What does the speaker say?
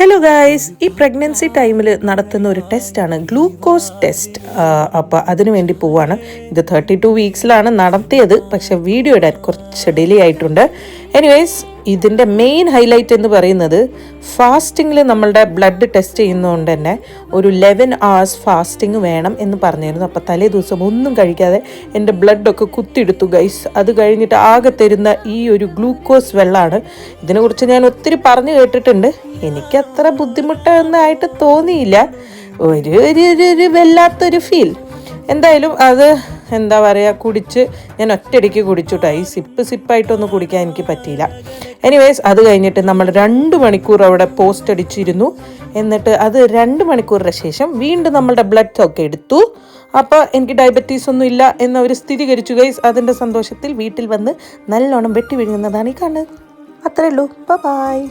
Hello guys ഈ pregnancy ടൈമിൽ നടത്തുന്ന ഒരു ടെസ്റ്റാണ് ഗ്ലൂക്കോസ് ടെസ്റ്റ് അപ്പോൾ അതിനു വേണ്ടി പോവാണ്. ഇത് തേർട്ടി ടു വീക്സിലാണ് നടത്തിയത്. പക്ഷേ വീഡിയോ ഇടാൻ കുറച്ച് ഡിലേ ആയിട്ടുണ്ട്. എനിവേസ് ഇതിന്റെ മെയിൻ ഹൈലൈറ്റ് എന്ന് പറയുന്നത് ഫാസ്റ്റിങ്ങിൽ നമ്മളുടെ ബ്ലഡ് ടെസ്റ്റ് ചെയ്യുന്നതുകൊണ്ട് തന്നെ ഒരു ലെവൻ അവേഴ്സ് ഫാസ്റ്റിംഗ് വേണം എന്ന് പറഞ്ഞിരുന്നു. അപ്പോൾ തലേ ദിവസം ഒന്നും കഴിക്കാതെ എന്റെ ബ്ലഡൊക്കെ കുത്തിയെടുത്തു ഗൈസ് അത് കഴിഞ്ഞിട്ട് ആകെ തരുന്ന ഈ ഒരു ഗ്ലൂക്കോസ് വെള്ളമാണ് ഇതിനെക്കുറിച്ച് ഞാൻ ഒത്തിരി പറഞ്ഞു കേട്ടിട്ടുണ്ട്. എനിക്ക് അത്ര ബുദ്ധിമുട്ടൊന്നായിട്ട് തോന്നിയില്ല. ഒരു ഒരു ഒരു വല്ലാത്തൊരു ഫീൽ എന്തായാലും അത് എന്താ പറയുക കുടിച്ച് ഞാൻ ഒറ്റയടിക്ക് കുടിച്ചുട്ടോ. ഈ സിപ്പ് സിപ്പായിട്ടൊന്നും കുടിക്കാൻ എനിക്ക് പറ്റിയില്ല. എനിവേസ് അത് കഴിഞ്ഞിട്ട് നമ്മൾ രണ്ട് മണിക്കൂർ അവിടെ പോസ്റ്റ് അടിച്ചിരുന്നു. എന്നിട്ട് അത് രണ്ട് മണിക്കൂറിന് ശേഷം വീണ്ടും നമ്മളുടെ ബ്ലഡ് ഒക്കെ എടുത്തു. അപ്പോൾ എനിക്ക് ഡയബറ്റീസ് ഒന്നും ഇല്ല എന്നവർ സ്ഥിരീകരിച്ചു. ഗൈസ് അതിന്റെ സന്തോഷത്തിൽ വീട്ടിൽ വന്ന് നല്ലോണം വെട്ടി വിഴുങ്ങുന്നതാണ് ഈ കാണുന്നത്. അത്രേ ഉള്ളൂ. ബൈ